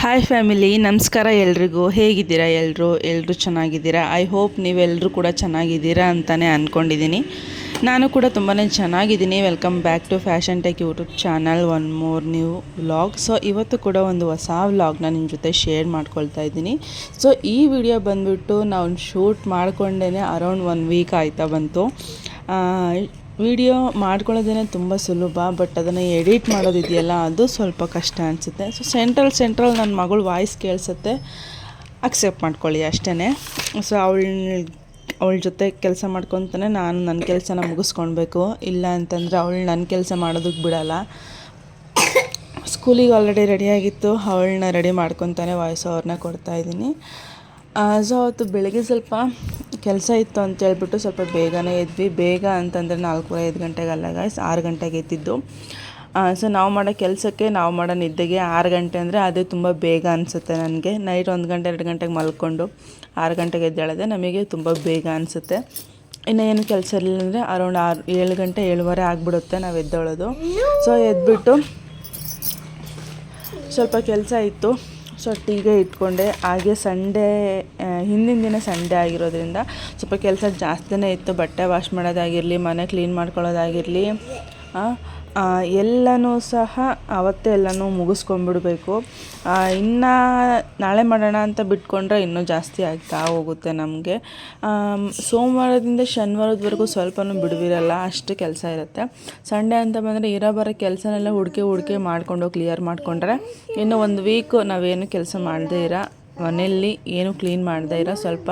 Hi family ನಮಸ್ಕಾರ ಎಲ್ರಿಗೂ. ಹೇಗಿದ್ದೀರಾ ಎಲ್ಲರೂ ಎಲ್ಲರೂ ಚೆನ್ನಾಗಿದ್ದೀರಾ? ಐ ಹೋಪ್ ನೀವೆಲ್ಲರೂ ಕೂಡ ಚೆನ್ನಾಗಿದ್ದೀರಾ ಅಂತಲೇ ಅಂದ್ಕೊಂಡಿದ್ದೀನಿ ನಾನು ಕೂಡ ತುಂಬಾ ಚೆನ್ನಾಗಿದ್ದೀನಿ. Welcome back to fashion tech YouTube channel one more new vlog so ಇವತ್ತು ಕೂಡ ಒಂದು ಹೊಸ ವ್ಲಾಗ್ನ ನಿಮ್ಮ ಜೊತೆ ಶೇರ್ ಮಾಡ್ಕೊಳ್ತಾ ಇದ್ದೀನಿ. ಸೊ ಈ ವಿಡಿಯೋ ಬಂದುಬಿಟ್ಟು ನಾವು ಶೂಟ್ ಮಾಡಿಕೊಂಡೇ ಅರೌಂಡ್ ಒನ್ ವೀಕ್ ಆಯ್ತಾ ಬಂತು. ವಿಡಿಯೋ ಮಾಡ್ಕೊಳ್ಳೋದೇನೆ ತುಂಬ ಸುಲಭ, ಬಟ್ ಅದನ್ನು ಎಡಿಟ್ ಮಾಡೋದಿದೆಯಲ್ಲ, ಅದು ಸ್ವಲ್ಪ ಕಷ್ಟ ಅನಿಸುತ್ತೆ. ಸೊ ಸೆಂಟ್ರಲ್ ಸೆಂಟ್ರಲ್ ನನ್ನ ಮಗಳು ವಾಯ್ಸ್ ಕೇಳಿಸುತ್ತೆ. ಅಕ್ಸೆಪ್ಟ್ ಮಾಡ್ಕೊಳ್ಳಿ ಅಷ್ಟೇ ಸೊ ಅವಳ ಅವಳ ಜೊತೆ ಕೆಲಸ ಮಾಡ್ಕೊತಾನೆ ನಾನು ನನ್ನ ಕೆಲಸನ ಮುಗಿಸ್ಕೊಳ್ಬೇಕು ಇಲ್ಲ ಅಂತಂದರೆ ಅವಳು ನನ್ನ ಕೆಲಸ ಮಾಡೋದಕ್ಕೆ ಬಿಡಲ್ಲ. ಸ್ಕೂಲಿಗೆ ಆಲ್ರೆಡಿ ರೆಡಿಯಾಗಿತ್ತು ಅವಳನ್ನ ರೆಡಿ ಮಾಡ್ಕೊತಾನೆ ವಾಯ್ಸ್ ಅವ್ರನ್ನ ಕೊಡ್ತಾಯಿದ್ದೀನಿ ಸೊ ಅವತ್ತು ಬೆಳಗ್ಗೆ ಸ್ವಲ್ಪ ಕೆಲಸ ಇತ್ತು ಅಂತ ಹೇಳ್ಬಿಟ್ಟು ಸ್ವಲ್ಪ ಬೇಗನೆ ಎದ್ವಿ ಬೇಗ ಅಂತಂದರೆ ನಾಲ್ಕೂವರೆ, ಐದು ಗಂಟೆಗಲ್ಲ ಗಾಯ್ಸ್ ಆರು ಗಂಟೆಗೆ ಎದ್ದಿದ್ದು. ಸೊ ನಾವು ಮಾಡೋ ಕೆಲಸಕ್ಕೆ ನಾವು ಮಾಡೋ ನಿದ್ದೆಗೆ ಆರು ಗಂಟೆ ಅಂದರೆ ಅದೇ ತುಂಬ ಬೇಗ ಅನಿಸುತ್ತೆ ನನಗೆ. ನೈಟ್ ಒಂದು ಗಂಟೆ, ಎರಡು ಗಂಟೆಗೆ ಮಲ್ಕೊಂಡು ಆರು ಗಂಟೆಗೆ ಎದ್ದೇಳದೆ ನಮಗೆ ತುಂಬ ಬೇಗ ಅನಿಸುತ್ತೆ. ಇನ್ನು ಏನು ಕೆಲಸ ಇರಲಿಲ್ಲ ಅಂದರೆ ಅರೌಂಡ್ ಆರು, ಏಳು ಗಂಟೆ, ಏಳುವರೆ ಆಗಿಬಿಡುತ್ತೆ ನಾವು ಎದ್ದೇಳೋದು. ಸೊ ಎದ್ಬಿಟ್ಟು ಸ್ವಲ್ಪ ಕೆಲಸ ಇತ್ತು. ಸೊ ಟೀಗೆ ಇಟ್ಕೊಂಡೆ. ಹಾಗೆ ಸಂಡೇ ಹಿಂದಿನ ದಿನ ಸಂಡೇ ಆಗಿರೋದ್ರಿಂದ ಸ್ವಲ್ಪ ಕೆಲಸ ಜಾಸ್ತಿನೇ ಇತ್ತು. ಬಟ್ಟೆ ವಾಶ್ ಮಾಡೋದಾಗಿರಲಿ, ಮನೆ ಕ್ಲೀನ್ ಮಾಡ್ಕೊಳ್ಳೋದಾಗಿರಲಿ ಎಲ್ಲನೂ ಸಹ ಅವತ್ತೇ ಎಲ್ಲನೂ ಮುಗಿಸ್ಕೊಂಡ್ಬಿಡ್ಬೇಕು. ಇನ್ನು ನಾಳೆ ಮಾಡೋಣ ಅಂತ ಬಿಟ್ಕೊಂಡ್ರೆ ಇನ್ನೂ ಜಾಸ್ತಿ ಆಗ್ತಾ ಹೋಗುತ್ತೆ ನಮಗೆ. ಸೋಮವಾರದಿಂದ ಶನಿವಾರದವರೆಗೂ ಸ್ವಲ್ಪನೂ ಬಿಡುವಿರಲ್ಲ, ಅಷ್ಟು ಕೆಲಸ ಇರುತ್ತೆ. ಸಂಡೇ ಅಂತ ಬಂದರೆ ಇರೋ ಬರೋ ಕೆಲಸನೆಲ್ಲ ಹುಡುಕಿ ಹುಡುಕಿ ಮಾಡಿಕೊಂಡು ಕ್ಲಿಯರ್ ಮಾಡಿಕೊಂಡ್ರೆ ಇನ್ನು ಒಂದು ವೀಕು ನಾವೇನು ಕೆಲಸ ಮಾಡದೇ ಇರೋ ಮನೆಯಲ್ಲಿ ಏನು ಕ್ಲೀನ್ ಮಾಡದೇ ಇರೋ ಸ್ವಲ್ಪ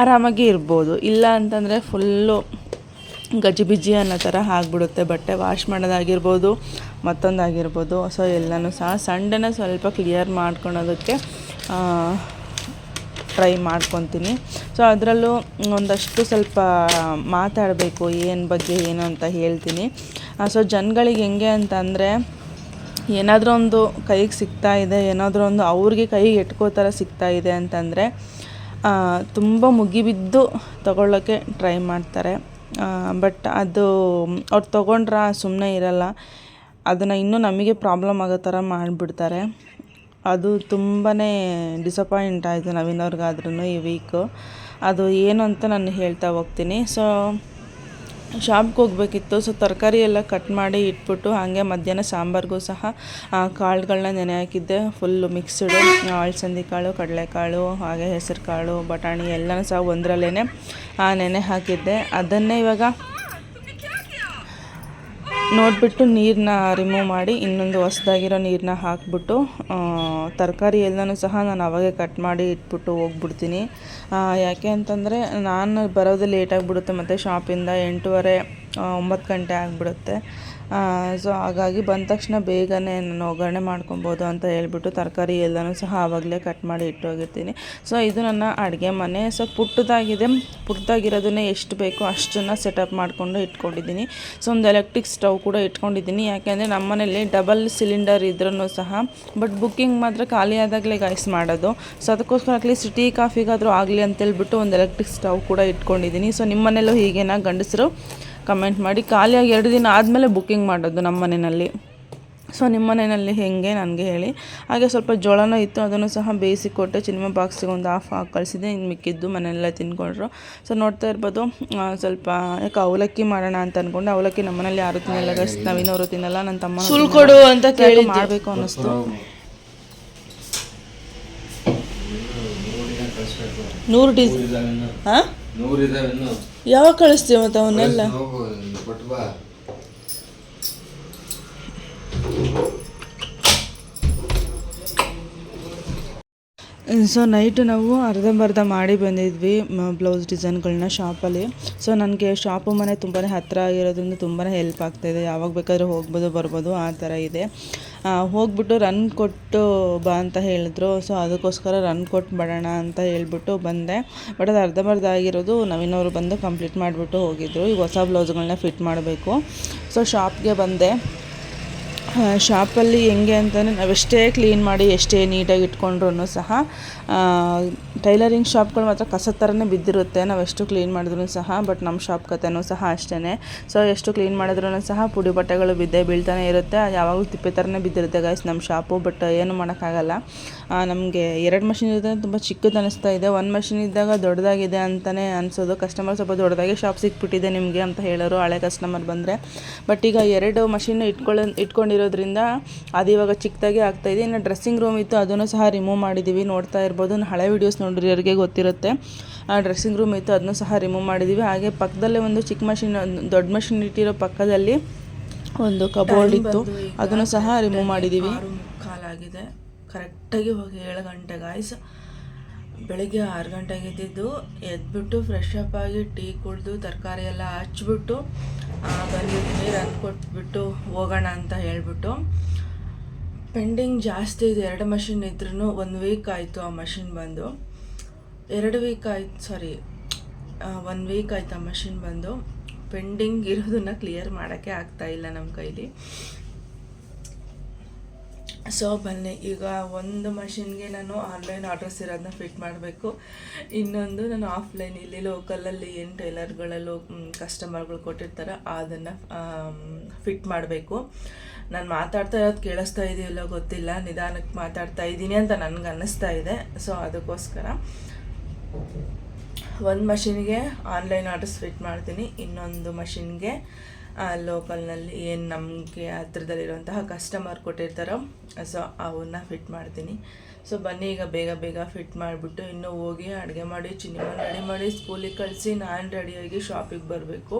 ಆರಾಮಾಗಿ ಇರ್ಬೋದು. ಇಲ್ಲ ಅಂತಂದರೆ ಫುಲ್ಲು ಗಜಿಬಿಜಿ ಅನ್ನೋ ಥರ ಆಗಿಬಿಡುತ್ತೆ. ಬಟ್ಟೆ ವಾಶ್ ಮಾಡೋದಾಗಿರ್ಬೋದು, ಮತ್ತೊಂದಾಗಿರ್ಬೋದು. ಸೊ ಎಲ್ಲನೂ ಸಹ ಸಂಡೇನ ಸ್ವಲ್ಪ ಕ್ಲಿಯರ್ ಮಾಡ್ಕೊಳೋದಕ್ಕೆ ಟ್ರೈ ಮಾಡ್ಕೊತೀನಿ. ಸೊ ಅದರಲ್ಲೂ ಒಂದಷ್ಟು ಸ್ವಲ್ಪ ಮಾತಾಡಬೇಕು, ಏನು ಬಗ್ಗೆ ಏನು ಅಂತ ಹೇಳ್ತೀನಿ. ಸೊ ಜನಗಳಿಗೆ ಹೆಂಗೆ ಅಂತಂದರೆ, ಏನಾದರೂ ಒಂದು ಕೈಗೆ ಸಿಗ್ತಾ ಇದೆ, ಏನಾದರೂ ಒಂದು ಅವ್ರಿಗೆ ಕೈಗೆ ಎಟ್ಕೋ ಥರ ಸಿಗ್ತಾ ಇದೆ ಅಂತಂದರೆ ತುಂಬ ಮುಗಿಬಿದ್ದು ತಗೊಳ್ಳೋಕ್ಕೆ ಟ್ರೈ ಮಾಡ್ತಾರೆ. ಬಟ್ ಅದು ಅವ್ರು ತೊಗೊಂಡ್ರ ಸುಮ್ಮನೆ ಇರಲ್ಲ. ಅದನ್ನು ಇನ್ನೂ ನಮಗೆ ಪ್ರಾಬ್ಲಮ್ ಆಗೋ ಥರ ಮಾಡಿಬಿಡ್ತಾರೆ. ಅದು ತುಂಬಾ ಡಿಸಪಾಯಿಂಟ್ ಆಯಿತು ನವೀನವ್ರಿಗಾದ್ರೂ ಈ ವೀಕು ಅದು ಏನು ಅಂತ ನಾನು ಹೇಳ್ತಾ ಹೋಗ್ತೀನಿ. ಸೊ ಶಾಪ್ಗೆ ಹೋಗ್ಬೇಕಿತ್ತು. ಸೊ ತರಕಾರಿ ಎಲ್ಲ ಕಟ್ ಮಾಡಿ ಇಟ್ಬಿಟ್ಟು ಹಾಗೆ ಮಧ್ಯಾಹ್ನ ಸಾಂಬಾರಿಗೂ ಸಹ ಕಾಳುಗಳನ್ನ ನೆನೆ ಹಾಕಿದ್ದೆ. ಫುಲ್ಲು ಮಿಕ್ಸ್ಡು ಅಳಸಂದಿ ಕಾಳು ಕಡಲೆಕಾಳು ಹಾಗೆ ಹೆಸರು ಕಾಳು, ಬಟಾಣಿ ಎಲ್ಲನೂ ಸಹ ಒಂದರಲ್ಲೇ ನೆನೆ ಹಾಕಿದ್ದೆ. ಅದನ್ನೇ ಇವಾಗ ನೋಡಿಬಿಟ್ಟು ನೀರನ್ನ ರಿಮೂವ್ ಮಾಡಿ ಇನ್ನೊಂದು ಹೊಸ್ದಾಗಿರೋ ನೀರನ್ನ ಹಾಕ್ಬಿಟ್ಟು ತರಕಾರಿ ಎಲ್ಲನೂ ಸಹ ನಾನು ಅವಾಗೆ ಕಟ್ ಮಾಡಿ ಇಟ್ಬಿಟ್ಟು ಹೋಗ್ಬಿಡ್ತೀನಿ. ಯಾಕೆ ಅಂತಂದರೆ ನಾನು ಬರೋದು ಲೇಟಾಗಿಬಿಡುತ್ತೆ ಮತ್ತು ಶಾಪಿಂದ ಎಂಟೂವರೆ ಒಂಬತ್ತು ಗಂಟೆ ಆಗಿಬಿಡುತ್ತೆ. ಸೊ ಹಾಗಾಗಿ ಬಂದ ತಕ್ಷಣ ಬೇಗನೆ ನಾನು ಒಗ್ಗರಣೆ ಮಾಡ್ಕೊಬೋದು ಅಂತ ಹೇಳ್ಬಿಟ್ಟು ತರಕಾರಿ ಎಲ್ಲನೂ ಸಹ ಆವಾಗಲೇ ಕಟ್ ಮಾಡಿ ಇಟ್ಟೋಗಿರ್ತೀನಿ. ಸೊ ಇದು ನನ್ನ ಅಡುಗೆ ಮನೆ. ಸೊ ಪುಟ್ಟದಾಗಿದೆ. ಪುಟ್ಟದಾಗಿರೋದನ್ನೇ ಎಷ್ಟು ಬೇಕೋ ಅಷ್ಟನ್ನು ಸೆಟಪ್ ಮಾಡಿಕೊಂಡು ಇಟ್ಕೊಂಡಿದ್ದೀನಿ. ಸೊ ಒಂದು ಎಲೆಕ್ಟ್ರಿಕ್ ಸ್ಟವ್ ಕೂಡ ಇಟ್ಕೊಂಡಿದ್ದೀನಿ. ಯಾಕೆಂದರೆ ನಮ್ಮ ಮನೇಲಿ ಡಬಲ್ ಸಿಲಿಂಡರ್ ಇದ್ರೂ ಸಹ ಬಟ್ ಬುಕ್ಕಿಂಗ್ ಮಾತ್ರ ಖಾಲಿ ಆದಾಗಲೇ ಗೈಸ್ ಮಾಡೋದು. ಸೊ ಅದಕ್ಕೋಸ್ಕರ ಅಟ್ಲೀಸ್ಟ್ ಟೀ ಕಾಫಿಗಾದರೂ ಆಗಲಿ ಅಂತೇಳ್ಬಿಟ್ಟು ಒಂದು ಎಲೆಕ್ಟ್ರಿಕ್ ಸ್ಟವ್ ಕೂಡ ಇಟ್ಕೊಂಡಿದ್ದೀನಿ. ಸೊ ನಿಮ್ಮ ಮನೇಲೂ ಹೀಗೇನಾ ಗಂಡಸರು? ಕಮೆಂಟ್ ಮಾಡಿ. ಖಾಲಿಯಾಗಿ ಎರಡು ದಿನ ಆದಮೇಲೆ ಬುಕ್ಕಿಂಗ್ ಮಾಡೋದು ನಮ್ಮ ಮನೆಯಲ್ಲಿ. ಸೊ ನಿಮ್ಮ ಮನೆಯಲ್ಲಿ ಹೇಗೆ ನನಗೆ ಹೇಳಿ. ಹಾಗೆ ಸ್ವಲ್ಪ ಜೋಳನೂ ಇತ್ತು ಅದನ್ನು ಸಹ ಬೇಯಿಸಿ ಕೊಟ್ಟೆ ಚಿನಿಮಾ ಬಾಕ್ಸಿಗೆ ಒಂದು ಹಾಫ್ ಹಾಕಿ ಕಳಿಸಿದೆ. ಇನ್ನು ಮಿಕ್ಕಿದ್ದು ಮನೆಯಲ್ಲೇ ತಿಂದ್ಕೊಂಡ್ರು ಸೊ ನೋಡ್ತಾ ಇರ್ಬೋದು ಸ್ವಲ್ಪ ಯಾಕೆ ಅವಲಕ್ಕಿ ಮಾಡೋಣ ಅಂತ ಅಂದ್ಕೊಂಡು ಅವಲಕ್ಕಿ ನಮ್ಮ ಮನೇಲಿ ಯಾರು ತಿನ್ನಲ್ಲ ಗಸ್ ನವೀನವರು ತಿನ್ನಲ್ಲ ನನ್ನ ತಮ್ಮ ಸುಳ್ಕೊಡು ಅಂತ ಕೇಳಿ ಮಾಡಬೇಕು ಅನ್ನಿಸ್ತು. ನೂರು ಡಿಸ್ ಹಾಂ? ಯಾವಾಗ ಕಳಿಸ್ತೀವಿ ಮತ್ತೆ ಅವನ್ನೆಲ್ಲ ಸೊ ನೈಟ್ ನಾವು ಅರ್ಧಂಬರ್ಧ ಮಾಡಿ ಬಂದಿದ್ವಿ ಬ್ಲೌಸ್ ಡಿಸೈನ್ಗಳನ್ನ ಶಾಪಲ್ಲಿ ಸೊ ನನಗೆ ಶಾಪು ಮನೆ ತುಂಬಾ ಹತ್ತಿರ ಆಗಿರೋದ್ರಿಂದ ತುಂಬಾ ಹೆಲ್ಪ್ ಆಗ್ತಾಯಿದೆ ಯಾವಾಗ ಬೇಕಾದರೂ ಹೋಗ್ಬೋದು ಬರ್ಬೋದು ಆ ಥರ ಇದೆ. ಹೋಗ್ಬಿಟ್ಟು ರನ್ ಕೊಟ್ಟು ಬಾ ಅಂತ ಹೇಳಿದ್ರು. ಸೊ ಅದಕ್ಕೋಸ್ಕರ ರನ್ ಕೊಟ್ಟು ಬರೋಣ ಅಂತ ಹೇಳ್ಬಿಟ್ಟು ಬಂದೆ. ಬಟ್ ಅದು ಅರ್ಧಂಬರ್ಧ ಆಗಿರೋದು ನವೀನವರು ಬಂದು ಕಂಪ್ಲೀಟ್ ಮಾಡಿಬಿಟ್ಟು ಹೋಗಿದ್ರು. ಈಗ ಹೊಸ ಬ್ಲೌಸ್ಗಳನ್ನ ಫಿಟ್ ಮಾಡಬೇಕು. ಸೊ ಶಾಪ್ಗೆ ಬಂದೆ. ಶಾಪಲ್ಲಿ ಹೆಂಗೆ ಅಂತಂದರೆ ನಾವೆಷ್ಟೇ ಕ್ಲೀನ್ ಮಾಡಿ ಎಷ್ಟೇ ನೀಟಾಗಿ ಇಟ್ಕೊಂಡ್ರೂ ಸಹ ಟೈಲರಿಂಗ್ ಶಾಪ್ಗಳು ಮಾತ್ರ ಕಸದ ಥರನೇ ಬಿದ್ದಿರುತ್ತೆ. ನಾವು ಎಷ್ಟು ಕ್ಲೀನ್ ಮಾಡಿದ್ರೂ ಸಹ, ಬಟ್ ನಮ್ಮ ಶಾಪ್ ಕತೆನೂ ಸಹ ಅಷ್ಟೇ ಸೊ, ಎಷ್ಟು ಕ್ಲೀನ್ ಮಾಡಿದ್ರೂ ಸಹ ಪುಡಿ ಬಟ್ಟೆಗಳು ಬಿದ್ದೇ ಬೀಳ್ತಾನೆ ಇರುತ್ತೆ. ಯಾವಾಗಲೂ ತಿಪ್ಪೆ ಥರನೇ ಬಿದ್ದಿರುತ್ತೆ ಗೈಸ್ ನಮ್ಮ ಶಾಪು, ಬಟ್ ಏನು ಮಾಡೋಕ್ಕಾಗಲ್ಲ. ನಮಗೆ ಎರಡು ಮಷಿನ್ ಇದ್ದರೆ ತುಂಬ ಚಿಕ್ಕದು ಅನಿಸ್ತಾ ಇದೆ. ಒಂದು ಮಷಿನ್ ಇದ್ದಾಗ ದೊಡ್ಡದಾಗಿದೆ ಅಂತಲೇ ಅನಿಸೋದು. ಕಸ್ಟಮರ್ ಸ್ವಲ್ಪ ದೊಡ್ಡದಾಗಿ ಶಾಪ್ ಸಿಕ್ಬಿಟ್ಟಿದೆ ನಿಮಗೆ ಅಂತ ಹೇಳೋರು ಹಳೆ ಕಸ್ಟಮರ್ ಬಂದರೆ. ಬಟ್ ಈಗ ಎರಡು ಮಷಿನ್ ಇಟ್ಕೊಳ್ಳೋ, ಇಟ್ಕೊಂಡಿರೋದ್ರಿಂದ ಅದು ಇವಾಗ ಚಿಕ್ಕದಾಗಿ ಆಗ್ತಾಯಿದೆ ಇನ್ನು ಡ್ರೆಸ್ಸಿಂಗ್ ರೂಮ್ ಇತ್ತು, ಅದನ್ನು ಸಹ ರಿಮೂವ್ ಮಾಡಿದ್ದೀವಿ ನೋಡ್ತಾ ಇರ್ಬೋದು. ನಾನು ಹಳೆ ವೀಡಿಯೋಸ್ ಅವರಿಗೆ ಗೊತ್ತಿರುತ್ತೆ. ಡ್ರೆಸ್ಸಿಂಗ್ ರೂಮ್ ಇತ್ತು ಅದನ್ನು ಸಹ ರಿಮೂವ್ ಮಾಡಿದ್ದೀವಿ ಹಾಗೆ ಪಕ್ಕದಲ್ಲೇ ಒಂದು ಚಿಕ್ಕ ಮಷಿನ್ ದೊಡ್ಡ ಮಷಿನ್ ಇಟ್ಟಿರೋ ಪಕ್ಕದಲ್ಲಿ ಒಂದು ಕಬೋರ್ಡ್ ಇತ್ತು. ಅದನ್ನು ಸಹ ರಿಮೂವ್ ಮಾಡಿದ್ದೀವಿ ಕಾಲಾಗಿದೆ ಕರೆಕ್ಟಾಗಿ ಹೋಗಿ ಏಳು ಗಂಟೆ ಗಾಯ್ಸ್ ಬೆಳಗ್ಗೆ ಆರು ಗಂಟೆಗೆ ಎದ್ದಿದ್ದು. ಎದ್ಬಿಟ್ಟು ಫ್ರೆಶ್ ಅಪ್ ಆಗಿ ಟೀ ಕುಡಿದು ತರಕಾರಿ ಎಲ್ಲ ಹಚ್ಬಿಟ್ಟು ಬಂದಿದ್ದೀನಿ ರನ್ ಕೊಟ್ಬಿಟ್ಟು ಹೋಗೋಣ ಅಂತ ಹೇಳ್ಬಿಟ್ಟು. ಪೆಂಡಿಂಗ್ ಜಾಸ್ತಿ ಇದೆ, ಎರಡು ಮಷಿನ್ ಇದ್ರೂ ಒಂದು ವೀಕ್ ಆಯಿತು ಆ ಮಷಿನ್ ಬಂದು. ಎರಡು ವೀಕ್ ಆಯ್ತು ಸಾರಿ ಒನ್ ವೀಕ್ ಆಯ್ತು ಆ ಮಷಿನ್ ಬಂದು. ಪೆಂಡಿಂಗ್ ಇರೋದನ್ನ ಕ್ಲಿಯರ್ ಮಾಡೋಕ್ಕೆ ಆಗ್ತಾ ಇಲ್ಲ ನಮ್ಮ ಕೈಲಿ. ಸೊ ಬನ್ನಿ, ಈಗ ಒಂದು ಮಷಿನ್ಗೆ ನಾನು ಆನ್ಲೈನ್ ಆರ್ಡರ್ಸ್ ಇರೋದನ್ನ ಫಿಟ್ ಮಾಡಬೇಕು. ಇನ್ನೊಂದು ನಾನು ಆಫ್ಲೈನ್ ಇಲ್ಲಿ ಲೋಕಲಲ್ಲಿ ಏನು ಟೈಲರ್ಗಳಲ್ಲೂ ಕಸ್ಟಮರ್ಗಳು ಕೊಟ್ಟಿರ್ತಾರೆ, ಅದನ್ನು ಫಿಟ್ ಮಾಡಬೇಕು. ನಾನು ಮಾತಾಡ್ತಾ ಇರೋದು ಕೇಳಿಸ್ತಾ ಇದೆಯಲ್ಲೋ ಗೊತ್ತಿಲ್ಲ ನಿಧಾನಕ್ಕೆ ಮಾತಾಡ್ತಾ ಇದ್ದೀನಿ ಅಂತ ನನಗೆ ಅನ್ನಿಸ್ತಾ ಇದೆ. ಸೊ ಅದಕ್ಕೋಸ್ಕರ ಒಂದು ಮಷಿನ್ಗೆ ಆನ್ಲೈನ್ ಆರ್ಡರ್ಸ್ ಫಿಟ್ ಮಾಡ್ತೀನಿ. ಇನ್ನೊಂದು ಮಷಿನ್ಗೆ ಲೋಕಲ್ನಲ್ಲಿ ಏನು ನಮಗೆ ಹತ್ರದಲ್ಲಿರುವಂತಹ ಕಸ್ಟಮರ್ ಕೊಟ್ಟಿರ್ತಾರೋ, ಸೊ, ಅವನ್ನ ಫಿಟ್ ಮಾಡ್ತೀನಿ. ಸೊ ಬನ್ನಿ, ಈಗ ಬೇಗ ಬೇಗ ಫಿಟ್ ಮಾಡಿಬಿಟ್ಟು ಇನ್ನೂ ಹೋಗಿ ಅಡುಗೆ ಮಾಡಿ ಚಿನ್ನಿಮನ್ ರೆಡಿ ಮಾಡಿ, ಸ್ಕೂಲಿಗೆ ಕಳಿಸಿ, ನಾನು ರೆಡಿಯಾಗಿ ಶಾಪಿಗೆ ಬರಬೇಕು.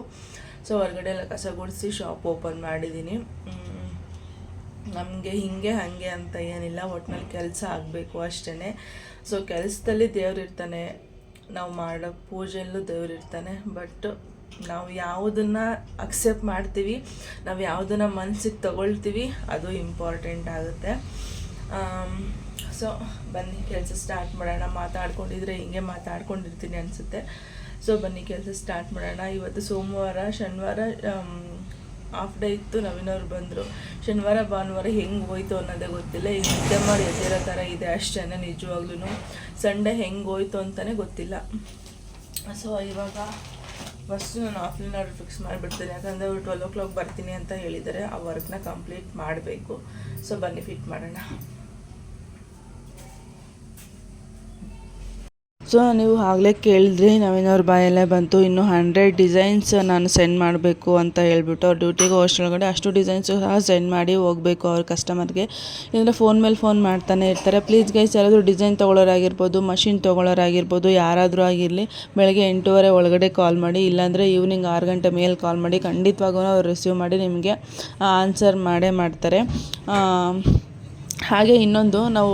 ಸೊ ಹೊರಗಡೆ ಎಲ್ಲ ಕಸ ಗುಡಿಸಿ, ಶಾಪ್ ಓಪನ್ ಮಾಡಿದ್ದೀನಿ ನಮಗೆ ಹಿಂಗೆ, ಹಾಗೆ ಅಂತ ಏನಿಲ್ಲ. ಒಟ್ನಲ್ಲಿ ಕೆಲಸ ಆಗಬೇಕು ಅಷ್ಟೇ ಸೊ ಕೆಲಸದಲ್ಲಿ ದೇವ್ರು ಇರ್ತಾನೆ. ನಾವು ಮಾಡೋ ಪೂಜೆಯಲ್ಲೂ ದೇವ್ರು ಇರ್ತಾನೆ. ಬಟ್ ನಾವು ಯಾವುದನ್ನು ಅಕ್ಸೆಪ್ಟ್ ಮಾಡ್ತೀವಿ, ನಾವು ಯಾವುದನ್ನು ಮನಸ್ಸಿಗೆ ತಗೊಳ್ತೀವಿ, ಅದು ಇಂಪಾರ್ಟೆಂಟ್ ಆಗುತ್ತೆ. ಸೊ ಬನ್ನಿ, ಕೆಲಸ ಸ್ಟಾರ್ಟ್ ಮಾಡೋಣ. ಮಾತಾಡ್ಕೊಂಡಿದ್ರೆ ಹಿಂಗೆ ಮಾತಾಡ್ಕೊಂಡಿರ್ತೀನಿ ಅನಿಸುತ್ತೆ. ಸೊ ಬನ್ನಿ, ಕೆಲಸ ಸ್ಟಾರ್ಟ್ ಮಾಡೋಣ. ಇವತ್ತು ಸೋಮವಾರ, ಶನಿವಾರ ಹಾಫ್ ಡೇ ಇತ್ತು, ನವೀನವ್ರು ಬಂದರು. ಶನಿವಾರ, ಭಾನುವಾರ ಹೆಂಗೆ ಹೋಯ್ತು ಅನ್ನೋದೇ ಗೊತ್ತಿಲ್ಲ. ಈಗ ನಿದ್ದೆ ಮಾಡಿ ಎದ್ದಿರೋ ಥರ ಇದೆ ಅಷ್ಟೇ ನಿಜವಾಗ್ಲೂ ಸಂಡೇ ಹೆಂಗೆ ಹೋಯ್ತು ಅಂತಲೇ ಗೊತ್ತಿಲ್ಲ. ಸೊ ಇವಾಗ ಫಸ್ಟು ನಾನು ಆಫ್ಲೈನ್ ಆರ್ಡರ್ ಫಿಕ್ಸ್ ಮಾಡಿಬಿಡ್ತೀನಿ. ಯಾಕಂದರೆ ಟ್ವೆಲ್ ಓ ಕ್ಲಾಕ್ ಬರ್ತೀನಿ ಅಂತ ಹೇಳಿದ್ದಾರೆ. ಆ ವರ್ಕ್ನ ಕಂಪ್ಲೀಟ್ ಮಾಡಬೇಕು. ಸೊ ಬನ್ನಿ ಫಿಟ್ ಮಾಡೋಣ. ಸೊ ನೀವು ಆಗಲೇ ಕೇಳಿದ್ರಿ, ನವೀನವ್ರ ಬಾಯಲ್ಲೇ ಬಂತು. ಇನ್ನು ಹಂಡ್ರೆಡ್ ಡಿಸೈನ್ಸ್ ನಾನು ಸೆಂಡ್ ಮಾಡಬೇಕು ಅಂತ ಹೇಳ್ಬಿಟ್ಟು ಅವ್ರ ಡ್ಯೂಟಿಗೆ ಒಳಗಡೆ ಅಷ್ಟು ಡಿಸೈನ್ಸು ಸಹ ಸೆಂಡ್ ಮಾಡಿ ಹೋಗಬೇಕು ಅವ್ರ ಕಸ್ಟಮರ್ಗೆ ಇಲ್ಲ ಫೋನ್ ಮೇಲೆ ಫೋನ್ ಮಾಡ್ತಾನೆ ಇರ್ತಾರೆ. ಪ್ಲೀಸ್ ಗೈಸ್ ಯಾರಾದರೂ ಡಿಸೈನ್ ತೊಗೊಳೋರಾಗಿರ್ಬೋದು ಮಷಿನ್ ತೊಗೊಳೋರಾಗಿರ್ಬೋದು, ಯಾರಾದರೂ ಆಗಿರಲಿ, ಬೆಳಗ್ಗೆ ಎಂಟೂವರೆ ಒಳಗಡೆ ಕಾಲ್ ಮಾಡಿ. ಇಲ್ಲಾಂದರೆ ಈವ್ನಿಂಗ್ ಆರು ಗಂಟೆ ಮೇಲೆ ಕಾಲ್ ಮಾಡಿ. ಖಂಡಿತವಾಗೂ ಅವ್ರು ರಿಸೀವ್ ಮಾಡಿ, ನಿಮಗೆ ಆನ್ಸರ್ ಮಾಡೇ ಮಾಡ್ತಾರೆ. ಹಾಗೆ ಇನ್ನೊಂದು ನಾವು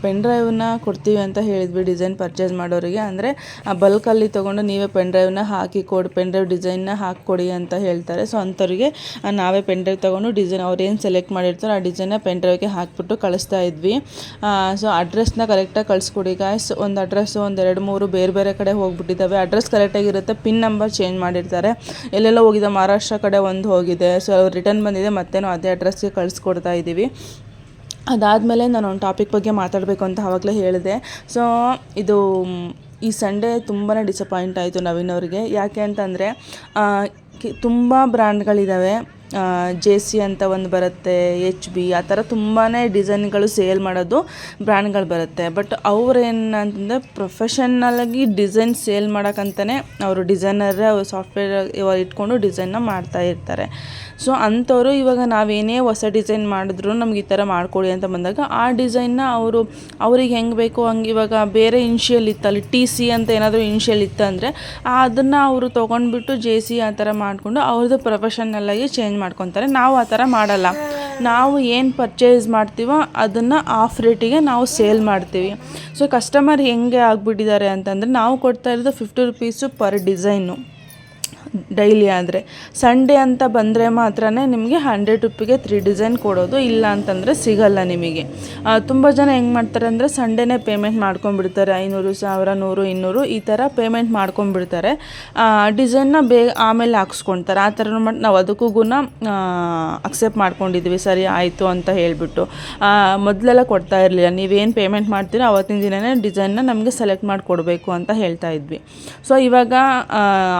ಪೆನ್ ಡ್ರೈವನ್ನ ಕೊಡ್ತೀವಿ ಅಂತ ಹೇಳಿದ್ವಿ ಡಿಸೈನ್ ಪರ್ಚೇಸ್ ಮಾಡೋರಿಗೆ. ಅಂದರೆ, ಆ ಬಲ್ಕಲ್ಲಿ ತೊಗೊಂಡು ನೀವೇ ಪೆನ್ ಡ್ರೈವ್ನ ಹಾಕಿ ಕೊಡಿ ಪೆನ್ ಡ್ರೈವ್ ಡಿಸೈನ್ನ ಹಾಕ್ಕೊಡಿ ಅಂತ ಹೇಳ್ತಾರೆ. ಸೊ ಅಂಥವ್ರಿಗೆ ನಾವೇ ಪೆನ್ ಡ್ರೈವ್ ತೊಗೊಂಡು ಡಿಸೈನ್ ಅವ್ರೇನು ಸೆಲೆಕ್ಟ್ ಮಾಡಿರ್ತಾರೋ ಆ ಡಿಸೈನ್ನ ಪೆನ್ ಡ್ರೈವ್ಗೆ ಹಾಕಿಬಿಟ್ಟು ಕಳಿಸ್ತಾ ಇದ್ವಿ. ಸೊ ಅಡ್ರೆಸ್ನ ಕರೆಕ್ಟಾಗಿ ಕಳಿಸ್ಕೊಡಿ ಗಾಯ್ಸ್ ಒಂದು ಅಡ್ರೆಸ್ಸು ಒಂದು ಎರಡು ಮೂರು ಬೇರೆ ಬೇರೆ ಕಡೆ ಹೋಗಿಬಿಟ್ಟಿದ್ದಾವೆ ಅಡ್ರೆಸ್ ಕರೆಕ್ಟಾಗಿರುತ್ತೆ ಪಿನ್ ನಂಬರ್ ಚೇಂಜ್ ಮಾಡಿರ್ತಾರೆ. ಎಲ್ಲೆಲ್ಲೋ ಹೋಗಿದೆ, ಮಹಾರಾಷ್ಟ್ರ ಕಡೆ ಒಂದು ಹೋಗಿದೆ. ಸೊ ರಿಟರ್ನ್ ಬಂದಿದೆ, ಮತ್ತೇನೋ ಅದೇ ಅಡ್ರೆಸ್ಗೆ ಕಳಿಸ್ಕೊಡ್ತಾ ಇದ್ದೀವಿ ಅದಾದಮೇಲೆ ನಾನು ಒಂದು ಟಾಪಿಕ್ ಬಗ್ಗೆ ಮಾತಾಡಬೇಕು ಅಂತ ಆವಾಗಲೇ ಹೇಳಿದೆ. ಸೊ ಇದು ಈ ಸಂಡೇ ತುಂಬಾ ಡಿಸಪಾಯಿಂಟ್ ಆಯಿತು ನವೀನ್ ಅವರಿಗೆ. ಯಾಕೆ ಅಂತಂದರೆ ತುಂಬ ಬ್ರ್ಯಾಂಡ್ಗಳಿದ್ದಾವೆ ಜೆ ಸಿ ಅಂತ ಒಂದು ಬರುತ್ತೆ ಎಚ್ ಬಿ ಆ ಥರ ತುಂಬಾ ಡಿಸೈನ್ಗಳು ಸೇಲ್ ಮಾಡೋದು ಬ್ರ್ಯಾಂಡ್ಗಳು ಬರುತ್ತೆ. ಬಟ್ ಅವ್ರೇನಂತಂದರೆ ಪ್ರೊಫೆಷನಲಾಗಿ ಡಿಸೈನ್ ಸೇಲ್ ಮಾಡೋಕ್ಕಂತಲೇ ಅವರು ಡಿಸೈನರೇ ಅವ್ರು ಸಾಫ್ಟ್ವೇರ್ ಇವಾಗ ಇಟ್ಕೊಂಡು ಡಿಸೈನ್ನ ಮಾಡ್ತಾ ಇರ್ತಾರೆ. ಸೊ ಅಂಥವ್ರು ಇವಾಗ ನಾವೇನೇ ಹೊಸ ಡಿಸೈನ್ ಮಾಡಿದ್ರು ನಮ್ಗೆ ಈ ಥರ ಮಾಡಿಕೊಡಿ ಅಂತ ಬಂದಾಗ ಆ ಡಿಸೈನ್ನ ಅವರು ಅವ್ರಿಗೆ ಹೆಂಗೆ ಬೇಕು ಹಂಗೆ ಇವಾಗ ಬೇರೆ ಇನ್ಷಿಯಲ್ ಇತ್ತಲ್ಲಿ ಟಿ ಸಿ ಅಂತ ಏನಾದರೂ ಇನ್ಷಿಯಲ್ ಇತ್ತಂದರೆ ಅದನ್ನು ಅವರು ತೊಗೊಂಡ್ಬಿಟ್ಟು ಜೆ ಸಿ ಆ ಥರ ಮಾಡಿಕೊಂಡು ಅವ್ರದ್ದು ಪ್ರೊಫೆಷನಲ್ಲಾಗಿ ಚೇಂಜ್ ಮಾಡ್ಕೊತಾರೆ. ನಾವು ಆ ಥರ ಮಾಡಲ್ಲ. ನಾವು ಏನು ಪರ್ಚೇಸ್ ಮಾಡ್ತೀವೋ ಅದನ್ನು ಆಫ್ ರೇಟಿಗೆ ನಾವು ಸೇಲ್ ಮಾಡ್ತೀವಿ. ಸೊ ಕಸ್ಟಮರ್ ಹೆಂಗೆ ಆಗಿಬಿಟ್ಟಿದ್ದಾರೆ ಅಂತಂದರೆ ನಾವು ಕೊಡ್ತಾ ಇರೋದು fifty rupees per design daily ಆದರೆ. ಸಂಡೇ ಅಂತ ಬಂದರೆ ಮಾತ್ರ ನಿಮಗೆ ಹಂಡ್ರೆಡ್ ರುಪಿಗೆ ತ್ರೀ ಡಿಸೈನ್ ಕೊಡೋದು. ಇಲ್ಲ ಅಂತಂದರೆ ಸಿಗಲ್ಲ ನಿಮಗೆ. ತುಂಬ ಜನ ಹೆಂಗೆ ಮಾಡ್ತಾರೆ ಅಂದರೆ ಸಂಡೇನೇ ಪೇಮೆಂಟ್ ಮಾಡ್ಕೊಂಡ್ಬಿಡ್ತಾರೆ. ಐನೂರು, ಸಾವಿರ, ನೂರು, ಇನ್ನೂರು ಈ ಥರ ಪೇಮೆಂಟ್ ಮಾಡ್ಕೊಂಡ್ಬಿಡ್ತಾರೆ. ಡಿಸೈನ್ನ ಬೇಗ ಆಮೇಲೆ ಹಾಕ್ಸ್ಕೊಳ್ತಾರೆ ಆ ಥರ ಮಾಡಿ ನಾವು ಅದಕ್ಕೂ ಅಕ್ಸೆಪ್ಟ್ ಮಾಡ್ಕೊಂಡಿದ್ವಿ. ಸರಿ, ಆಯಿತು ಅಂತ ಹೇಳಿಬಿಟ್ಟು. ಮೊದಲೆಲ್ಲ ಕೊಡ್ತಾ ಇರಲಿಲ್ಲ. ನೀವೇನು ಪೇಮೆಂಟ್ ಮಾಡ್ತೀರೋ ಅವತ್ತಿನ ದಿನವೇ ಡಿಸೈನ್ನ ನಮಗೆ ಸೆಲೆಕ್ಟ್ ಮಾಡಿಕೊಡ್ಬೇಕು ಅಂತ ಹೇಳ್ತಾ ಇದ್ವಿ. ಸೊ ಇವಾಗ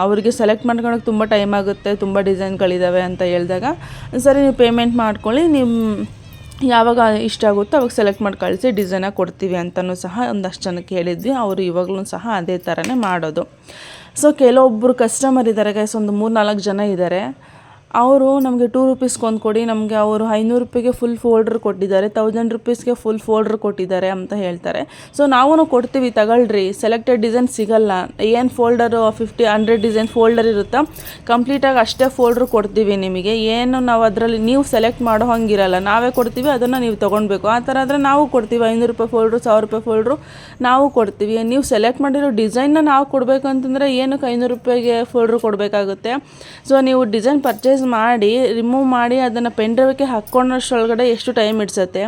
ಅವರಿಗೆ ಸೆಲೆಕ್ಟ್ ಮಾಡ್ಕೊಳಕ್ಕೆ ತುಂಬ ಟೈಮ್ ಆಗುತ್ತೆ, ತುಂಬ ಡಿಸೈನ್ಗಳಿದ್ದಾವೆ ಅಂತ ಹೇಳಿದಾಗ. ಸರಿ, ನೀವು ಪೇಮೆಂಟ್ ಮಾಡ್ಕೊಳ್ಳಿ ನಿಮ್ಮ ಯಾವಾಗ ಇಷ್ಟ ಆಗುತ್ತೋ ಅವಾಗ ಸೆಲೆಕ್ಟ್ ಮಾಡಿ ಕಳಿಸಿ ಡಿಸೈನಾಗಿ ಕೊಡ್ತೀವಿ ಅಂತಲೂ ಸಹ ಒಂದಷ್ಟು ಜನಕ್ಕೆ ಹೇಳಿದ್ವಿ. ಅವರು ಇವಾಗಲೂ ಸಹ ಅದೇ ಥರನೇ ಮಾಡೋದು. ಸೊ ಕೆಲವೊಬ್ಬರು ಕಸ್ಟಮರ್ ಇದ್ದಾರೆ ಗೈಸ್ ಒಂದು ಮೂರು ನಾಲ್ಕು ಜನ ಇದ್ದಾರೆ ಅವರು ನಮಗೆ ಟೂ ರುಪೀಸ್ ಕೊಂದು ಕೊಡಿ, ನಮಗೆ ಅವರು ಐನೂರು ರೂಪಾಯಿಗೆ ಫುಲ್ ಫೋಲ್ಡ್ರ್ ಕೊಟ್ಟಿದ್ದಾರೆ ತೌಸಂಡ್ ರುಪೀಸ್ಗೆ ಫುಲ್ ಫೋಲ್ಡ್ರ್ ಕೊಟ್ಟಿದ್ದಾರೆ ಅಂತ ಹೇಳ್ತಾರೆ. ಸೊ ನಾವೂ ಕೊಡ್ತೀವಿ, ತಗೊಳ್ರಿ. ಸೆಲೆಕ್ಟೆಡ್ ಡಿಸೈನ್ ಸಿಗಲ್ಲ. ಏನು folder fifty hundred design folder ಇರುತ್ತಾ? ಕಂಪ್ಲೀಟಾಗಿ ಅಷ್ಟೇ ಫೋಲ್ಡ್ರ್ ಕೊಡ್ತೀವಿ ನಿಮಗೆ. ಏನು ನಾವು ಅದರಲ್ಲಿ ನೀವು ಸೆಲೆಕ್ಟ್ ಮಾಡೋ ಹಂಗಿರಲ್ಲ. ನಾವೇ ಕೊಡ್ತೀವಿ, ಅದನ್ನು ನೀವು ತೊಗೊಳ್ಬೇಕು ಆ ಥರ ಆದರೆ ನಾವು ಕೊಡ್ತೀವಿ, ಐನೂರು ರೂಪಾಯಿ ಫೋಲ್ಡ್ರು ಸಾವಿರ ರೂಪಾಯಿ ಫೋಲ್ಡ್ರು ನಾವು ಕೊಡ್ತೀವಿ. ನೀವು ಸೆಲೆಕ್ಟ್ ಮಾಡಿರೋ ಡಿಸೈನ್ನ ನಾವು ಕೊಡಬೇಕಂತಂದ್ರೆ ಏನಕ್ಕೆ ಐನೂರು ರೂಪಾಯಿಗೆ ಫೋಲ್ಡ್ರು ಕೊಡಬೇಕಾಗುತ್ತೆ? ಸೊ ನೀವು ಡಿಸೈನ್ ಪರ್ಚೇಸ್ ಮಾಡಿ ರಿಮೂವ್ ಮಾಡಿ ಅದನ್ನು ಪೆನ್ ಹಾಕ್ಕೊಂಡಷ್ಟೊಳಗಡೆ ಎಷ್ಟು ಟೈಮ್ ಇಡ್ಸತ್ತೆ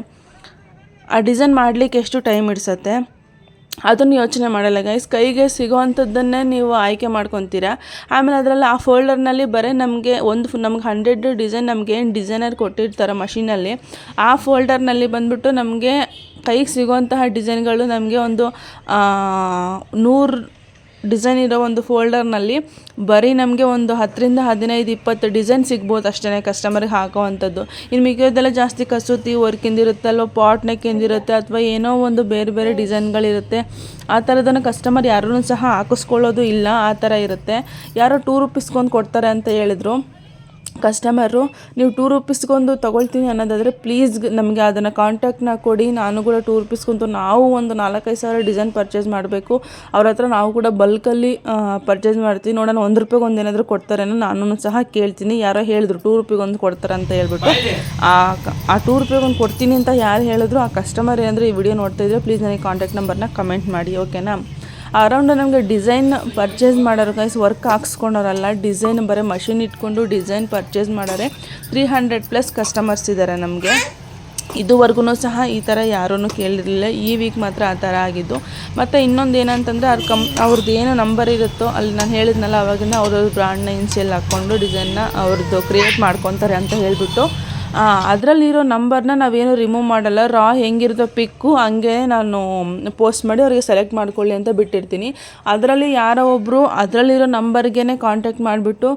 ಆ ಡಿಸೈನ್ ಮಾಡಲಿಕ್ಕೆ ಎಷ್ಟು ಟೈಮ್ ಇಡ್ಸತ್ತೆ ಅದನ್ನು ಯೋಚನೆ ಮಾಡಲ್ಲ ಗೈಸ್ ಕೈಗೆ ಸಿಗೋವಂಥದ್ದನ್ನೇ ನೀವು ಆಯ್ಕೆ ಮಾಡ್ಕೊತೀರಾ. ಆಮೇಲೆ ಅದರಲ್ಲಿ ಆ ಫೋಲ್ಡರ್ನಲ್ಲಿ ಬರೀ ನಮಗೆ ಒಂದು ನಮ್ಗೆ ಹಂಡ್ರೆಡ್ ಡಿಸೈನ್ ನಮ್ಗೆ ಏನು ಡಿಸೈನರ್ ಕೊಟ್ಟಿರ್ತಾರೆ ಮಷೀನಲ್ಲಿ ಆ ಫೋಲ್ಡರ್ನಲ್ಲಿ ಬಂದುಬಿಟ್ಟು ನಮಗೆ ಕೈಗೆ ಸಿಗುವಂತಹ ಡಿಸೈನ್ಗಳು ನಮಗೆ ಒಂದು ನೂರು ಡಿಸೈನ್ ಇರೋ ಒಂದು ಫೋಲ್ಡರ್ನಲ್ಲಿ ಬರೀ ನಮಗೆ ಒಂದು ಹತ್ತರಿಂದ ಹದಿನೈದು, ಇಪ್ಪತ್ತು ಡಿಸೈನ್ ಸಿಗ್ಬೋದು ಅಷ್ಟೇ ಕಸ್ಟಮರ್ಗೆ ಹಾಕೋವಂಥದ್ದು. ಇನ್ನು ಮಿಕ್ಕಿದ್ದೆಲ್ಲ ಜಾಸ್ತಿ ಕಸೂತಿ ವರ್ಕಿಂದಿರುತ್ತೆ ಅಲ್ವ ಪಾಟ್ ನೆಕ್ಕಿಂದಿರುತ್ತೆ ಅಥವಾ ಏನೋ ಒಂದು ಬೇರೆ ಬೇರೆ ಡಿಸೈನ್ಗಳಿರುತ್ತೆ ಆ ಥರದನ್ನು ಕಸ್ಟಮರ್ ಯಾರೂ ಸಹ ಹಾಕಿಸ್ಕೊಳ್ಳೋದು ಇಲ್ಲ, ಆ ಥರ ಇರುತ್ತೆ. ಯಾರೋ ಟೂ ರುಪೀಸ್ಗೊಂದು ಕೊಡ್ತಾರೆ ಅಂತ ಹೇಳಿದ್ರು. ಕಸ್ಟಮರು, ನೀವು ಟೂ ರುಪೀಸ್ಗೊಂದು ತೊಗೊಳ್ತೀನಿ ಅನ್ನೋದಾದರೆ ಪ್ಲೀಸ್ ನಮಗೆ ಅದನ್ನು ಕಾಂಟ್ಯಾಕ್ಟ್ನ ಕೊಡಿ. ನಾನು ಕೂಡ ಟೂ ರುಪೀಸ್ಗೊಂದು ನಾವು ಒಂದು ನಾಲ್ಕೈದು ಸಾವಿರ ಡಿಸೈನ್ ಪರ್ಚೇಸ್ ಮಾಡಬೇಕು. ಅವ್ರ ಹತ್ರ ನಾವು ಕೂಡ ಬಲ್ಕಲ್ಲಿ ಪರ್ಚೇಸ್ ಮಾಡ್ತೀವಿ. ನೋಡೋಣ, ಒಂದು ರೂಪಾಯಿಗೆ ಒಂದು ಏನಾದರೂ ಕೊಡ್ತಾರೇನೋ ನಾನು ಸಹ ಕೇಳ್ತೀನಿ. ಯಾರೋ ಹೇಳಿದ್ರು ಟೂ ರುಪಿಗೊಂದು ಕೊಡ್ತಾರೆ ಅಂತ ಹೇಳ್ಬಿಟ್ಟು. ಆ ಆ ಟೂ ರುಪಿಗೊಂದು ಕೊಡ್ತೀನಿ ಅಂತ ಯಾರು ಹೇಳಿದ್ರು ಆ ಕಸ್ಟಮರ್ ಏನಂದರೆ ಈ ವಿಡಿಯೋ ನೋಡ್ತಾ ಇದ್ರೆ ಪ್ಲೀಸ್ ನನಗೆ ಕಾಂಟ್ಯಾಕ್ಟ್ ನಂಬರ್ನ ಕಮೆಂಟ್ ಮಾಡಿ ಓಕೆನಾ ಅರೌಂಡ್ ನಮಗೆ ಡಿಸೈನ್ ಪರ್ಚೇಸ್ ಮಾಡೋರು ಗೈಸ್ ವರ್ಕ್ ಹಾಕ್ಸ್ಕೊಂಡೋರಲ್ಲ ಡಿಸೈನ್ ಬರೀ ಮಷಿನ್ ಇಟ್ಕೊಂಡು ಡಿಸೈನ್ ಪರ್ಚೇಸ್ ಮಾಡೋರೆ. ತ್ರೀ ಹಂಡ್ರೆಡ್ ಪ್ಲಸ್ ಕಸ್ಟಮರ್ಸ್ ಇದ್ದಾರೆ ನಮಗೆ. ಇದುವರೆಗೂ ಸಹ ಈ ಥರ ಯಾರೂ ಕೇಳಿರಲಿಲ್ಲ. ಈ ವೀಕ್ ಮಾತ್ರ ಆ ಥರ ಆಗಿದ್ದು. ಮತ್ತು ಇನ್ನೊಂದು ಏನಂತಂದರೆ ಅವ್ರ ಕಮ್ ಅವ್ರದ್ದು ಏನು ನಂಬರ್ ಇರುತ್ತೋ, ಅಲ್ಲಿ ನಾನು ಹೇಳಿದ್ನಲ್ಲ ಅವಾಗಿಂದ ಅವ್ರವ್ರ ಬ್ರ್ಯಾಂಡ್ನ ಇನ್ಸೇಲ್ ಹಾಕ್ಕೊಂಡು ಡಿಸೈನ್ನ ಅವ್ರದ್ದು ಕ್ರಿಯೇಟ್ ಮಾಡ್ಕೊತಾರೆ ಅಂತ ಹೇಳಿಬಿಟ್ಟು ಅದರಲ್ಲಿರೋ ನಂಬರ್ನ ನಾವೇನು ರಿಮೂವ್ ಮಾಡಲ್ಲ. ರಾ ಹೆಂಗಿರುತ್ತೋ ಪಿಕ್ಕು ಹಂಗೆ ನಾನು ಪೋಸ್ಟ್ ಮಾಡಿ ಅವರಿಗೆ ಸೆಲೆಕ್ಟ್ ಮಾಡ್ಕೊಳ್ಳಿ ಅಂತ ಬಿಟ್ಟಿರ್ತೀನಿ. ಅದರಲ್ಲಿ ಯಾರೋ ಒಬ್ಬರು ಅದರಲ್ಲಿರೋ ನಂಬರ್ಗೆ ಕಾಂಟ್ಯಾಕ್ಟ್ ಮಾಡಿಬಿಟ್ಟು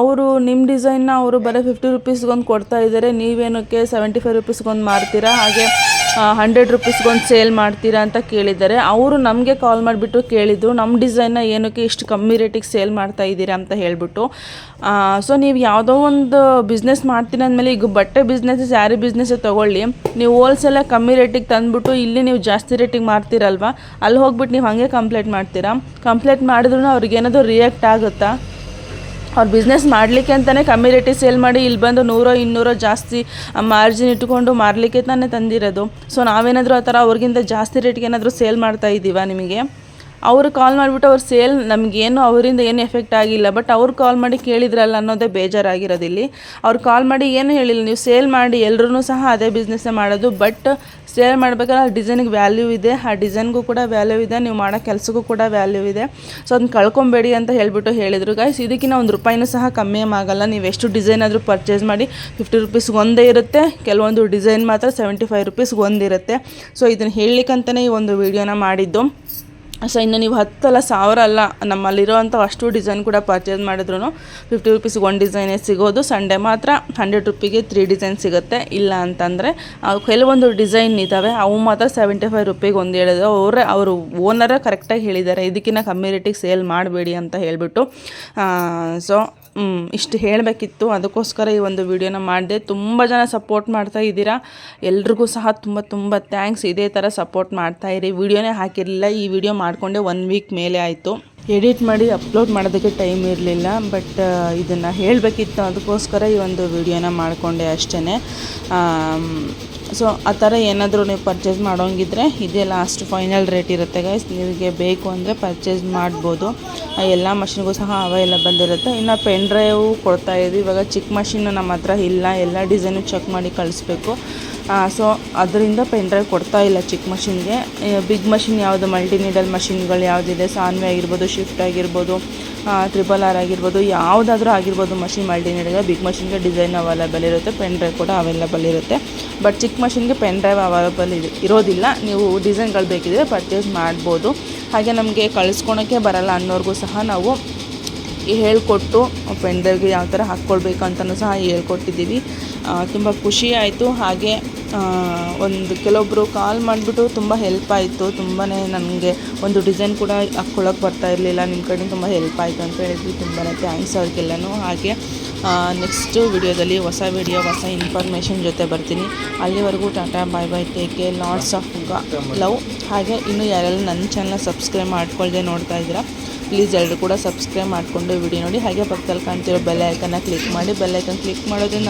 ಅವರು ನಿಮ್ಮ ಡಿಸೈನ್ನ ಅವರು ಬರೀ ಫಿಫ್ಟಿ ರುಪೀಸ್ಗೊಂದು ಕೊಡ್ತಾ ಇದ್ದಾರೆ ನೀವೇನಕ್ಕೆ ಸೆವೆಂಟಿ ಫೈವ್ ರುಪೀಸ್ಗೊಂದು ಮಾರ್ತೀರಾ? ಹಾಗೆ ಹಂಡ್ರೆಡ್ ರುಪೀಸ್ಗೊಂದು ಸೇಲ್ ಮಾಡ್ತೀರಾ ಅಂತ ಕೇಳಿದ್ದಾರೆ. ಅವರು ನಮಗೆ ಕಾಲ್ ಮಾಡಿಬಿಟ್ಟು ಕೇಳಿದ್ರು ನಮ್ಮ ಡಿಸೈನ್ನ ಏನಕ್ಕೆ ಇಷ್ಟು ಕಮ್ಮಿ ರೇಟಿಗೆ ಸೇಲ್ ಮಾಡ್ತಾ ಇದ್ದೀರಾ? ಅಂತ ಹೇಳಿಬಿಟ್ಟು. ಸೊ ನೀವು ಯಾವುದೋ ಒಂದು ಬಿಸ್ನೆಸ್ ಮಾಡ್ತೀನಿ ಅಂದಮೇಲೆ ಈಗ ಬಟ್ಟೆ ಬಿಸ್ನೆಸ್ ಸ್ಯಾರಿ ಬಿಸ್ನೆಸ್ ತೊಗೊಳ್ಳಿ. ನೀವು ಹೋಲ್ಸೇಲಾಗಿ ಕಮ್ಮಿ ರೇಟಿಗೆ ತಂದುಬಿಟ್ಟು ಇಲ್ಲಿ ನೀವು ಜಾಸ್ತಿ ರೇಟಿಗೆ ಮಾಡ್ತೀರಲ್ವ ಅಲ್ಲಿ ಹೋಗ್ಬಿಟ್ಟು ನೀವು ಹಾಗೆ ಕಂಪ್ಲೇಂಟ್ ಮಾಡ್ತೀರಾ? ಕಂಪ್ಲೇಂಟ್ ಮಾಡಿದ್ರು ಅವ್ರಿಗೆ ಏನಾದರೂ ರಿಯಾಕ್ಟ್ ಆಗುತ್ತಾ? ಅವ್ರು ಬಿಸ್ನೆಸ್ ಮಾಡಲಿಕ್ಕೆ ಅಂತಲೇ ಕಮ್ಮಿ ರೇಟಿಗೆ ಸೇಲ್ ಮಾಡಿ ಇಲ್ಲಿ ಬಂದು ನೂರೋ, ಇನ್ನೂರೋ ಜಾಸ್ತಿ ಮಾರ್ಜಿನ್ ಇಟ್ಕೊಂಡು ಮಾರಲಿಕ್ಕೆ ತಾನೇ ತಂದಿರೋದು. ಸೊ ನಾವೇನಾದರೂ ಆ ಥರ ಅವ್ರಿಗಿಂತ ಜಾಸ್ತಿ ರೇಟ್ಗೆ ಏನಾದರೂ ಸೇಲ್ ಮಾಡ್ತಾ ಇದ್ದೀವಾ ನಿಮಗೆ? ಅವರು ಕಾಲ್ ಮಾಡಿಬಿಟ್ಟು ಅವ್ರ ಸೇಲ್ ನಮಗೇನು ಅವರಿಂದ ಏನು ಎಫೆಕ್ಟ್ ಆಗಿಲ್ಲ ಬಟ್ ಅವ್ರು ಕಾಲ್ ಮಾಡಿ ಕೇಳಿದ್ರಲ್ಲ ಅನ್ನೋದೇ ಬೇಜಾರಾಗಿರೋದು ಇಲ್ಲಿ ಅವ್ರು ಕಾಲ್ ಮಾಡಿ ಏನು ಹೇಳಿಲ್ಲ, ನೀವು ಸೇಲ್ ಮಾಡಿ ಎಲ್ಲರೂ ಸಹ ಅದೇ ಬಿಸ್ನೆಸ್ಸೇ ಮಾಡೋದು ಬಟ್ ಸೇಲ್ ಮಾಡ್ಬೇಕಾದ್ರೆ ಆ ಡಿಸೈನಿಗೆ ವ್ಯಾಲ್ಯೂ ಇದೆ, ಆ ಡಿಸೈನ್ಗೂ ಕೂಡ ವ್ಯಾಲ್ಯೂ ಇದೆ, ನೀವು ಮಾಡೋ ಕೆಲಸಕ್ಕೂ ಕೂಡ ವ್ಯಾಲ್ಯೂ ಇದೆ. ಸೊ ಅದನ್ನ ಕಳ್ಕೊಬೇಡಿ ಅಂತ ಹೇಳಿಬಿಟ್ಟು ಹೇಳಿದರು. ಗಾಯ್ಸ್ ಇದಕ್ಕಿಂತ ಒಂದು ರೂಪಾಯಿನೂ ಸಹ ಕಮ್ಮಿ ಆಗಲ್ಲ. ನೀವು ಎಷ್ಟು ಡಿಸೈನ್ ಆದರೂ ಪರ್ಚೇಸ್ ಮಾಡಿ ಫಿಫ್ಟಿ ರುಪೀಸ್ಗೆ ಒಂದೇ ಇರುತ್ತೆ, ಕೆಲವೊಂದು ಡಿಸೈನ್ ಮಾತ್ರ ಸೆವೆಂಟಿ ಫೈವ್ ರುಪೀಸ್ಗೆ ಒಂದಿರುತ್ತೆ. ಸೊ ಇದನ್ನು ಹೇಳಲಿಕ್ಕಂತಲೇ ಈ ಒಂದು ವಿಡಿಯೋನ ಮಾಡಿದ್ದು. ಸೊ ಇನ್ನು ನೀವು ಹತ್ತಲ್ಲ, ಸಾವಿರ ಅಲ್ಲ ನಮ್ಮಲ್ಲಿರೋವಂಥ ಅಷ್ಟು ಡಿಸೈನ್ ಕೂಡ ಪರ್ಚೇಸ್ ಮಾಡಿದ್ರು ಫಿಫ್ಟಿ ರುಪೀಸ್ಗೆ ಒಂದು ಡಿಸೈನೇ ಸಿಗೋದು. ಸಂಡೇ ಮಾತ್ರ ಹಂಡ್ರೆಡ್ ರುಪಿಗೆ ತ್ರೀ ಡಿಸೈನ್ ಸಿಗುತ್ತೆ. ಇಲ್ಲ ಅಂತಂದರೆ ಕೆಲವೊಂದು ಡಿಸೈನ್ ಇದ್ದಾವೆ ಅವು ಮಾತ್ರ ಸೆವೆಂಟಿ ಫೈವ್ ರುಪಿಗೆ ಒಂದು ಹೇಳಿದ್ರು. ಅವರೇ, ಅವರು ಓನರೇ ಕರೆಕ್ಟಾಗಿ ಹೇಳಿದ್ದಾರೆ. ಇದಕ್ಕಿಂತ ಕಮ್ಮಿ ರೇಟಿಗೆ ಸೇಲ್ ಮಾಡಬೇಡಿ ಅಂತ ಹೇಳಿಬಿಟ್ಟು ಸೊ ಇಷ್ಟು ಹೇಳಬೇಕಿತ್ತು. ಅದಕ್ಕೋಸ್ಕರ ಈ ಒಂದು ವಿಡಿಯೋನ ಮಾಡಿದೆ. ತುಂಬ ಜನ ಸಪೋರ್ಟ್ ಮಾಡ್ತಾ ಇದ್ದೀರಾ. ಎಲ್ರಿಗೂ ಸಹ ತುಂಬ ತುಂಬ ಥ್ಯಾಂಕ್ಸ್ ಇದೇ ಥರ ಸಪೋರ್ಟ್ ಮಾಡ್ತಾ ಇರಿ. ವಿಡಿಯೋನೇ ಹಾಕಿರಲಿಲ್ಲ. ಈ ವಿಡಿಯೋ ಮಾಡಿಕೊಂಡೆ ಒನ್ ವೀಕ್ ಮೇಲೆ ಆಯಿತು. ಎಡಿಟ್ ಮಾಡಿ ಅಪ್ಲೋಡ್ ಮಾಡೋದಕ್ಕೆ ಟೈಮ್ ಇರಲಿಲ್ಲ. ಬಟ್ ಇದನ್ನು ಹೇಳಬೇಕಿತ್ತು. ಅದಕ್ಕೋಸ್ಕರ ಈ ಒಂದು ವಿಡಿಯೋನ ಮಾಡಿಕೊಂಡೆ ಅಷ್ಟೇ ಸೊ ಆ ಥರ ಏನಾದರೂ ನೀವು ಪರ್ಚೇಸ್ ಮಾಡೋಂಗಿದ್ರೆ ಇದೇ ಲಾಸ್ಟ್ ಫೈನಲ್ ರೇಟ್ ಇರುತ್ತೆ ಗೈಸ್ ನಿಮಗೆ ಬೇಕು ಅಂದರೆ ಪರ್ಚೇಸ್ ಮಾಡ್ಬೋದು. ಆ ಎಲ್ಲ ಮಷಿನ್ಗೂ ಸಹ ಅವೈಲಬಲ್ ಇರುತ್ತೆ. ಇನ್ನು ಪೆನ್ ಡ್ರೈವ್ ಕೊಡ್ತಾ ಇದ್ದೀವಿ ಇವಾಗ ಚಿಕ್ಕ ಮಷಿನ್ ನಮ್ಮ ಹತ್ರ ಇಲ್ಲ. ಎಲ್ಲ ಡಿಸೈನು ಚೆಕ್ ಮಾಡಿ ಕಳಿಸ್ಬೇಕು. ಸೊ ಅದರಿಂದ ಪೆನ್ ಡ್ರೈವ್ ಕೊಡ್ತಾ ಇಲ್ಲ ಚಿಕ್ಕ ಮಷಿನ್ಗೆ ಬಿಗ್ ಮಷಿನ್ ಯಾವುದು ಮಲ್ಟಿ ನೀಡಲ್ ಮಷಿನ್ಗಳು ಯಾವುದಿದೆ ಸಾನ್ವೆ ಆಗಿರ್ಬೋದು ಶಿಫ್ಟ್ ಆಗಿರ್ಬೋದು ಟ್ರಿಬಲ್ ಆರ್ ಆಗಿರ್ಬೋದು, ಯಾವುದಾದ್ರೂ ಆಗಿರ್ಬೋದು ಮಷಿನ್ ಮಲ್ಟಿ ನೀಡಲ್ ಬಿಗ್ ಮಷಿನ್ಗೆ ಡಿಸೈನ್ ಅವೈಲಬಲ್ ಇರುತ್ತೆ ಪೆನ್ ಡ್ರೈವ್ ಕೂಡ ಅವೈಲೇಬಲ್ ಇರುತ್ತೆ. ಬಟ್ ಚಿಕ್ಕ ಮಷಿನ್ಗೆ ಪೆನ್ ಡ್ರೈವ್ ಅವೈಲೇಬಲ್ ಇದೆ, ಇರೋದಿಲ್ಲ. ನೀವು ಡಿಸೈನ್ಗಳು ಬೇಕಿದ್ರೆ ಪರ್ಚೇಸ್ ಮಾಡ್ಬೋದು. ಹಾಗೆ ನಮಗೆ ಕಳಿಸ್ಕೊಳಕ್ಕೆ ಬರಲ್ಲ ಅನ್ನೋರ್ಗೂ ಸಹ ನಾವು ಹೇಳ್ಕೊಟ್ಟು ಪೆನ್ ಡ್ರೈವ್ಗೆ ಯಾವ ಥರ ಹಾಕ್ಕೊಳ್ಬೇಕು ಅಂತಲೂ ಸಹ ಹೇಳ್ಕೊಟ್ಟಿದ್ದೀವಿ. ತುಂಬ ಖುಷಿ ಆಯಿತು. ಹಾಗೆ ಒಂದು ಕೆಲವೊಬ್ಬರು ಕಾಲ್ ಮಾಡಿಬಿಟ್ಟು ತುಂಬ ಹೆಲ್ಪ್ ಆಯಿತು. ತುಂಬಾ ನನಗೆ ಒಂದು ಡಿಸೈನ್ ಕೂಡ ಹಾಕ್ಕೊಳ್ಳೋಕೆ ಬರ್ತಾ ಇರಲಿಲ್ಲ. ನಿಮ್ಮ ಕಡೆ ತುಂಬ ಹೆಲ್ಪ್ ಆಯಿತು ಅಂತ ಹೇಳಿದ್ವಿ. ತುಂಬಾ ಥ್ಯಾಂಕ್ಸ್ ಅವ್ರಿಗೆಲ್ಲನೂ. ಹಾಗೆ ನೆಕ್ಸ್ಟು ವಿಡಿಯೋದಲ್ಲಿ ಹೊಸ ವಿಡಿಯೋ ಹೊಸ ಇನ್ಫಾರ್ಮೇಷನ್ ಜೊತೆ ಬರ್ತೀನಿ. ಅಲ್ಲಿವರೆಗೂ tata bye bye take care lots of love ಹಾಗೆ, ಇನ್ನು ಯಾರೆಲ್ಲ ನನ್ನ ಚಾನಲ್ನ ಸಬ್ಸ್ಕ್ರೈಬ್ ಮಾಡ್ಕೊಳ್ಳದೆ ನೋಡ್ತಾ ಇದ್ದೀರಾ ಪ್ಲೀಸ್ ಎಲ್ಲರೂ ಕೂಡ ಸಬ್ಸ್ಕ್ರೈಬ್ ಮಾಡಿಕೊಂಡು ವಿಡಿಯೋ ನೋಡಿ. ಹಾಗೆ ಪಕ್ಕದಲ್ಲಿ ಕಾಣ್ತಿರೋ ಬೆಲ್ ಐಕನ್ನ ಕ್ಲಿಕ್ ಮಾಡಿ. ಬೆಲ್ ಐಕನ್ ಕ್ಲಿಕ್ ಮಾಡೋದ್ರಿಂದ